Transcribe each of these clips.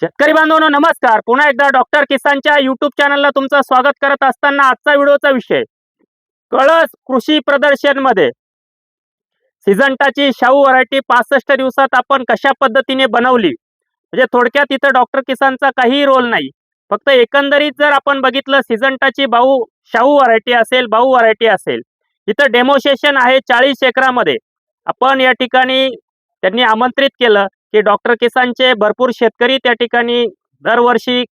शेतकरी बांधवांनो नमस्कार. पुन्हा एकदा डॉक्टर किसानच्या युट्यूब चॅनलला तुमचं स्वागत करत असताना आजचा व्हिडिओचा विषय. कळस कृषी प्रदर्शनमध्ये सिजंटाची शाहू व्हरायटी पासष्ट दिवसात आपण कशा पद्धतीने बनवली? म्हणजे थोडक्यात इथं डॉक्टर किसानचा काही रोल नाही. फक्त एकंदरीत जर आपण बघितलं सिजंटाची भाऊ शाहू व्हरायटी असेल भाऊ व्हरायटी असेल. इथं डेमोसेशन आहे चाळीस एकरामध्ये. आपण या ठिकाणी त्यांनी आमंत्रित केलं. की डॉक्टर किसानचे भरपूर शेतकरी त्या ठिकाणी दरवर्षी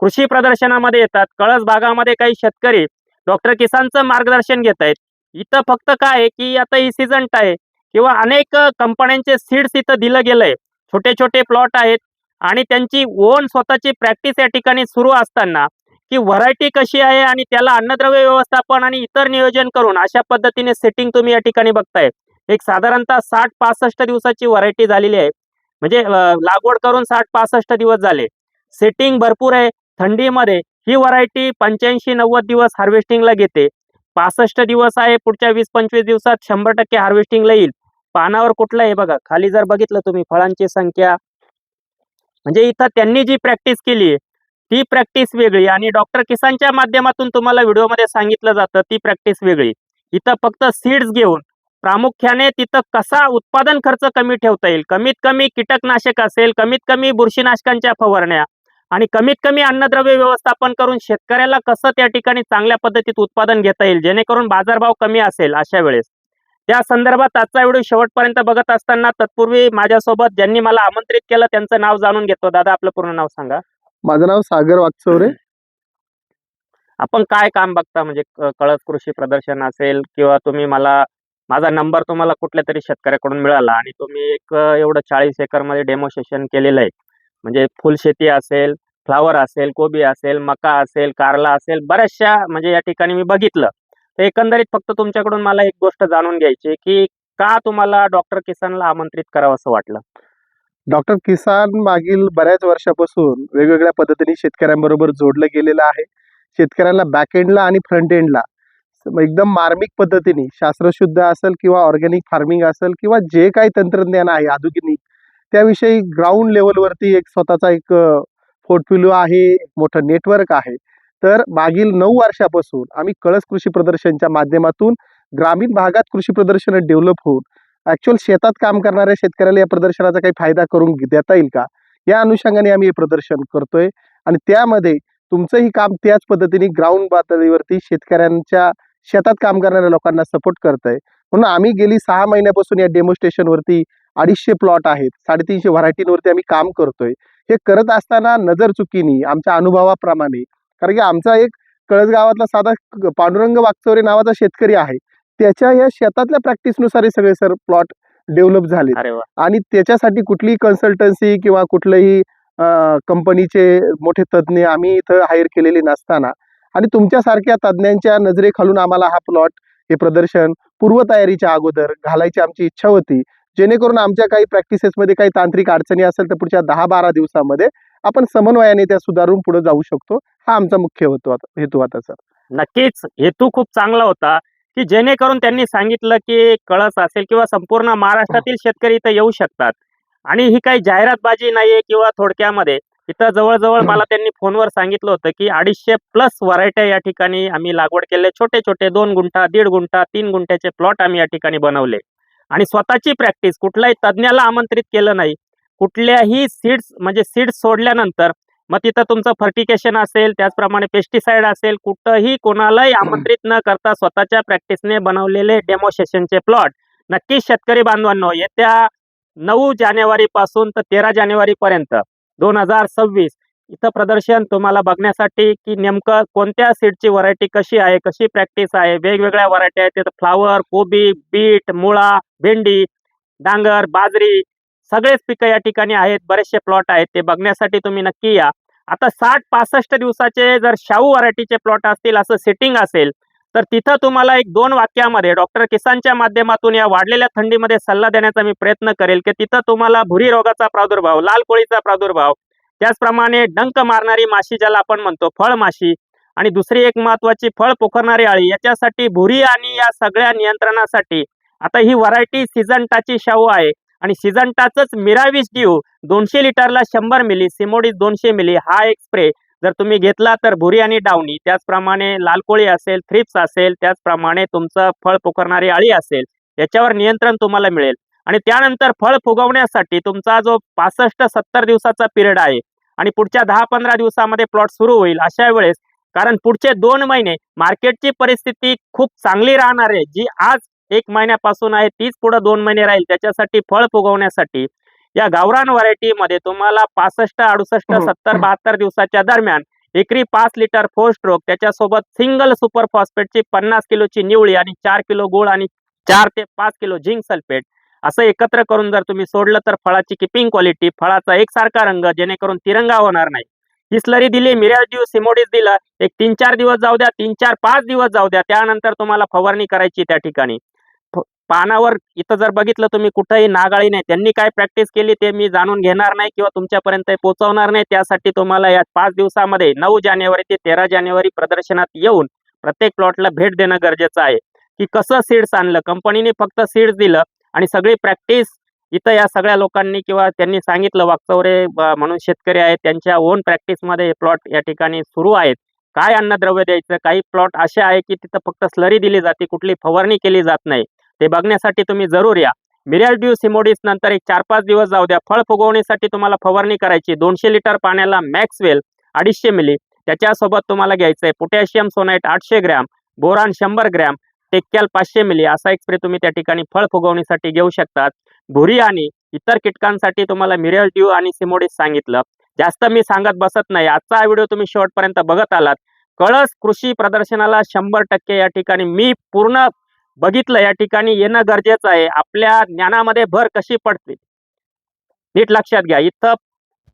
कृषी प्रदर्शनामध्ये येतात. कळस भागामध्ये काही शेतकरी डॉक्टर किसानचं मार्गदर्शन घेत आहेत. इथं फक्त काय आहे की आता ही सीझंट आहे किंवा अनेक कंपन्यांचे सीड्स इथं दिलं गेलंय. छोटे छोटे प्लॉट आहेत आणि त्यांची ओन स्वतःची प्रॅक्टिस या ठिकाणी सुरू असताना की व्हरायटी कशी आहे आणि त्याला अन्नद्रव्य व्यवस्थापन आणि इतर नियोजन करून अशा पद्धतीने सेटिंग तुम्ही या ठिकाणी बघताय. एक साधारणतः साठ पासष्ट दिवसाची व्हरायटी झालेली आहे. म्हणजे लागवड करून साठ पासष्ट दिवस झाले. सेटिंग भरपूर आहे. थंडीमध्ये ही व्हरायटी पंच्याऐंशी नव्वद दिवस हार्वेस्टिंगला घेते. पासष्ट दिवस आहे पुढच्या वीस पंचवीस दिवसात शंभर टक्के हार्वेस्टिंगला येईल. पानावर कुठलं आहे बघा. खाली जर बघितलं तुम्ही फळांची संख्या. म्हणजे इथं त्यांनी जी प्रॅक्टिस केली आहे ती प्रॅक्टिस वेगळी आणि डॉक्टर किसानच्या माध्यमातून तुम्हाला व्हिडिओमध्ये सांगितलं जातं ती प्रॅक्टिस वेगळी. इथं फक्त सीड्स घेऊन प्रामुख्याने तिथं कसा उत्पादन खर्च कमी ठेवता येईल? कमीत कमी कीटकनाशक असेल कमीत कमी बुरशीनाशकांच्या फवारण्या आणि कमीत कमी अन्नद्रव्य व्यवस्थापन करून शेतकऱ्याला कसं त्या ठिकाणी चांगल्या पद्धतीत उत्पादन घेता येईल जेणेकरून बाजारभाव कमी असेल अशा वेळेस? त्या संदर्भात आजचा व्हिडिओ शेवटपर्यंत बघत असताना तत्पूर्वी माझ्यासोबत ज्यांनी मला आमंत्रित केलं त्यांचं नाव जाणून घेतो. दादा आपलं पूर्ण नाव सांगा. माझं नाव सागर वागचौरे आपण काय काम बघता? म्हणजे कळस कृषी प्रदर्शन असेल किंवा तुम्ही मला माझा नंबर तुम्हाला कुठल्या तरी शेतकऱ्याकडून मिळाला आणि तुम्ही एक एवढं चाळीस एकरमध्ये डेमोसेशन केलेलं आहे. म्हणजे फुलशेती असेल फ्लावर असेल कोबी असेल मका असेल कारला असेल बऱ्याचशा म्हणजे या ठिकाणी मी बघितलं. तर एकंदरीत फक्त तुमच्याकडून मला एक गोष्ट जाणून घ्यायची की का तुम्हाला डॉक्टर किसानला आमंत्रित करावं असं वाटलं? डॉक्टर किसान मागील बऱ्याच वर्षापासून वेगवेगळ्या पद्धतीने शेतकऱ्यांबरोबर जोडलं गेलेलं आहे. शेतकऱ्यांना बॅक एंडला आणि फ्रंट एंडला एकदम मार्मिक पद्धतीने शास्त्रशुद्ध असेल किंवा ऑर्गॅनिक फार्मिंग असेल किंवा जे काही तंत्रज्ञान आहे आधुनिक त्याविषयी ग्राउंड लेवलवरती एक स्वतःचा एक पोर्टफोलिओ आहे मोठं नेटवर्क आहे. तर मागील नऊ वर्षापासून आम्ही कळस कृषी प्रदर्शनच्या माध्यमातून ग्रामीण भागात कृषी प्रदर्शन डेव्हलप होऊन ॲक्च्युअल शेतात काम करणाऱ्या शेतकऱ्याला या प्रदर्शनाचा काही फायदा करून देता येईल का? या अनुषंगाने आम्ही हे प्रदर्शन करतोय. आणि त्यामध्ये तुमचंही काम त्याच पद्धतीने ग्राउंड पातळीवरती शेतकऱ्यांच्या शेतात काम करणाऱ्या लोकांना सपोर्ट करतंय. म्हणून आम्ही गेली सहा महिन्यापासून या डेमोस्टेशनवरती अडीचशे प्लॉट आहेत. साडेतीनशे व्हरायटींवरती आम्ही काम करतोय. हे करत असताना नजर चुकीनी आमच्या अनुभवाप्रमाणे. कारण की आमचा एक कळस गावातला साधा पांडुरंग वागचौरे नावाचा शेतकरी आहे. त्याच्या या शेतातल्या प्रॅक्टिसनुसार हे सगळे सर प्लॉट डेव्हलप झाले आणि त्याच्यासाठी कुठलीही कन्सल्टन्सी किंवा कुठलंही कंपनीचे मोठे तज्ज्ञ आम्ही इथं हायर केलेले नसताना आणि तुमच्यासारख्या तज्ज्ञांच्या नजरेखालून आम्हाला हा प्लॉट हे प्रदर्शन पूर्वतयारीच्या अगोदर घालायची आमची इच्छा होती. जेणेकरून आमच्या काही प्रॅक्टिसेसमध्ये काही तांत्रिक अडचणी असेल तर पुढच्या दहा बारा दिवसामध्ये आपण समन्वयाने त्या सुधारून पुढे जाऊ शकतो. हा आमचा मुख्य होतो हेतू आता सर नक्कीच. हेतू खूप चांगला होता की जेणेकरून त्यांनी सांगितलं की कळस असेल किंवा संपूर्ण महाराष्ट्रातील शेतकरी इथं येऊ शकतात. आणि ही काही जाहिरातबाजी नाहीये किंवा थोडक्यामध्ये इथं जवळजवळ मला त्यांनी फोनवर सांगितलं होतं की अडीचशे प्लस व्हरायट्या या ठिकाणी आम्ही लागवड केले. छोटे छोटे दोन गुंठा दीड गुंठा तीन गुंठ्याचे प्लॉट आम्ही या ठिकाणी बनवले. आणि स्वतःची प्रॅक्टिस कुठल्याही तज्ज्ञाला आमंत्रित केलं नाही. कुठल्याही सीड्स म्हणजे सीड्स सोडल्यानंतर मग तिथं तुमचं फर्टिकेशन असेल त्याचप्रमाणे पेस्टिसाइड असेल कुठंही कोणालाही आमंत्रित न करता स्वतःच्या प्रॅक्टिसने बनवलेले डेमोसेशनचे प्लॉट. नक्कीच शेतकरी बांधवांनो येत्या नऊ जानेवारी पासून तर तेरा जानेवारीपर्यंत दोन हजार सव्वीस. इथं प्रदर्शन तुम्हाला बघण्यासाठी की नेमकं कोणत्या सीडची व्हरायटी कशी आहे कशी प्रॅक्टिस आहे वेगवेगळ्या व्हरायटी आहेत. तिथं फ्लावर कोबी बीट मुळा भेंडी डांगर बाजरी सगळेच पिकं या ठिकाणी आहेत. बरेचसे प्लॉट आहेत. ते बघण्यासाठी तुम्ही नक्की या. आता साठ पासष्ट दिवसाचे जर शाहू व्हरायटीचे प्लॉट असतील असं सेटिंग असेल तर तिथं तुम्हाला एक दोन वाक्यामध्ये डॉक्टर किसानच्या माध्यमातून या वाढलेल्या थंडीमध्ये सल्ला देण्याचा मी प्रयत्न करेल की तिथं तुम्हाला भुरी रोगाचा प्रादुर्भाव लाल कोळीचा प्रादुर्भाव त्याचप्रमाणे डंक मारणारी माशी ज्याला आपण म्हणतो फळ माशी आणि दुसरी एक महत्वाची फळ पोखरणारी आळी याच्यासाठी भुरी आणि या सगळ्या नियंत्रणासाठी आता ही व्हरायटी सिजंटाची शाहू आहे आणि सिजंटाचंच मिरावीस ड्यू दोनशे लिटरला शंभर मिली सिमोडीस दोनशे मिली हा एक स्प्रे जर तुम्ही घेतला तर भुरी आणि डावणी त्याचप्रमाणे लालकोळी असेल थ्रिप्स असेल त्याचप्रमाणे तुमचं फळ पोखरणारी अळी असेल याच्यावर नियंत्रण तुम्हाला मिळेल. आणि त्यानंतर फळ फुगवण्यासाठी तुमचा जो पासष्ट सत्तर दिवसाचा पिरियड आहे आणि पुढच्या दहा पंधरा दिवसामध्ये प्लॉट सुरू होईल अशा वेळेस कारण पुढचे दोन महिने मार्केटची परिस्थिती खूप चांगली राहणार आहे जी आज एक महिन्यापासून आहे तीच पुढे दोन महिने राहील त्याच्यासाठी फळ फुगवण्यासाठी. या गावरान व्हरायटीमध्ये तुम्हाला पासष्ट अडुसष्ट. सत्तर बहात्तर दिवसाच्या दरम्यान एकरी पाच लिटर फोर स्ट्रोक त्याच्यासोबत सिंगल सुपर फॉस्फेटची पन्नास किलोची निवळी आणि चार किलो गुळ आणि चार ते पाच किलो झिंक सल्फेट असं एकत्र करून जर तुम्ही सोडलं तर फळाची किपिंग क्वालिटी फळाचा एकसारखा रंग जेणेकरून तिरंगा होणार नाही. ही स्लरी दिली ड्यू सिमोडीस दिलं एक तीन चार दिवस जाऊ द्या तीन चार पाच दिवस जाऊ द्या त्यानंतर तुम्हाला फवारणी करायची त्या ठिकाणी. पानावर इथं जर बघितलं तुम्ही कुठंही नागाळी नाही. त्यांनी काय प्रॅक्टिस केली ते मी जाणून घेणार नाही किंवा तुमच्यापर्यंत पोहोचवणार नाही. त्यासाठी तुम्हाला या पाच दिवसामध्ये नऊ जानेवारी ते तेरा जानेवारी प्रदर्शनात येऊन प्रत्येक प्लॉटला भेट देणं गरजेचं आहे. की कसं सीड्स आणलं? कंपनीने फक्त सीड्स दिलं आणि सगळी प्रॅक्टिस इथं या सगळ्या लोकांनी किंवा त्यांनी सांगितलं वागचौरे म्हणून शेतकरी आहेत त्यांच्या ओन प्रॅक्टिसमध्ये प्लॉट या ठिकाणी सुरू आहेत. काय अन्नद्रव्य द्यायचं? काही प्लॉट असे आहे की तिथं फक्त स्लरी दिली जाते कुठली फवारणी केली जात नाही. ते बघण्यासाठी तुम्ही जरूर या. मिरॅल्ड्यू सिमोडिस नंतर एक चार पाच दिवस जाऊ द्या. फळ फुगवण्यासाठी तुम्हाला फवारणी करायची. दोनशे लिटर पाण्याला मॅक्सवेल अडीचशे मिली. त्याच्यासोबत तुम्हाला घ्यायचंय पोटॅशियम सोनाईट आठशे ग्रॅम बोरान शंभर ग्रॅम टेक्कॅल पाचशे मिली. असा एक स्प्रे तुम्ही त्या ठिकाणी फळ फुगवणीसाठी घेऊ शकतात. भुरी आणि इतर कीटकांसाठी तुम्हाला मिरॅल ड्यू आणि सिमोडिस सांगितलं. जास्त मी सांगत बसत नाही. आजचा हा व्हिडिओ तुम्ही शेवटपर्यंत बघत आलात. कळस कृषी प्रदर्शनाला शंभर टक्के या ठिकाणी मी पूर्ण बघितलं या ठिकाणी येणं गरजेचं आहे. आपल्या ज्ञानामध्ये भर कशी पडते? नीट लक्षात घ्या. इथं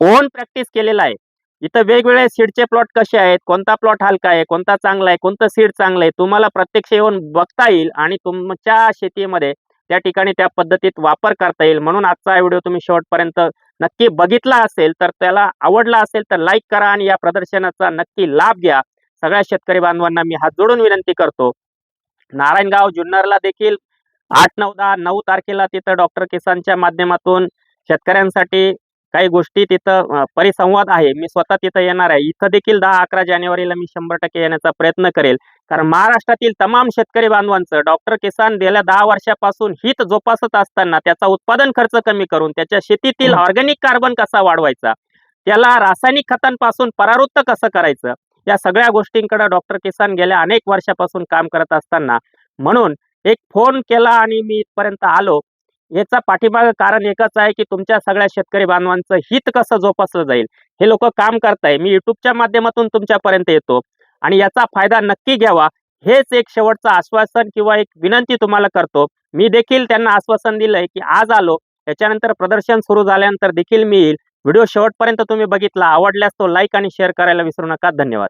ओन प्रॅक्टिस केलेला आहे. इथं वेगवेगळे सीडचे प्लॉट कसे आहेत? कोणता प्लॉट हलका आहे? कोणता चांगला आहे? कोणतं सीड चांगलं आहे? तुम्हाला प्रत्यक्ष येऊन बघता येईल आणि तुमच्या शेतीमध्ये त्या ठिकाणी त्या पद्धतीत वापर करता येईल. म्हणून आजचा व्हिडिओ तुम्ही शेवटपर्यंत नक्की बघितला असेल तर त्याला आवडला असेल तर लाईक करा आणि या प्रदर्शनाचा नक्की लाभ घ्या. सगळ्या शेतकरी बांधवांना मी हात जोडून विनंती करतो. नारायणगाव जुन्नरला देखील आठ नऊ दहा नऊ तारखेला तिथं डॉक्टर किसानच्या माध्यमातून शेतकऱ्यांसाठी काही गोष्टी तिथं परिसंवाद आहे. मी स्वतः तिथं येणार आहे. इथं देखील दहा अकरा जानेवारीला मी शंभर टक्के येण्याचा प्रयत्न करेल. कारण महाराष्ट्रातील तमाम शेतकरी बांधवांचं डॉक्टर किसान गेल्या दहा वर्षापासून हित जोपासत असताना त्याचा उत्पादन खर्च कमी करून त्याच्या शेतीतील ऑर्गॅनिक कार्बन कसा वाढवायचा? त्याला रासायनिक खतांपासून परावृत्त कसं करायचं? या सगळ्या गोष्टींकडे डॉक्टर किसान गेल्या अनेक वर्षापासून काम करत असताना. म्हणून एक फोन केला आणि मी इथपर्यंत आलो. याचा पाठीमाग कारण एकच आहे की तुमच्या सगळ्या शेतकरी बांधवांचं हित कसं जोपासलं जाईल. हे लोक काम करताय. मी युट्यूबच्या माध्यमातून तुमच्यापर्यंत येतो. आणि याचा फायदा नक्की घ्यावा. हेच एक शेवटचं आश्वासन किंवा एक विनंती तुम्हाला करतो. मी देखील त्यांना आश्वासन दिलंय की आज आलो. त्याच्यानंतर प्रदर्शन सुरू झाल्यानंतर देखील मी येईल. व्हिडिओ शेवटपर्यंत तुम्ही बघितला आवडल्यास तो लाईक आणि शेअर करायला विसरू नका. धन्यवाद.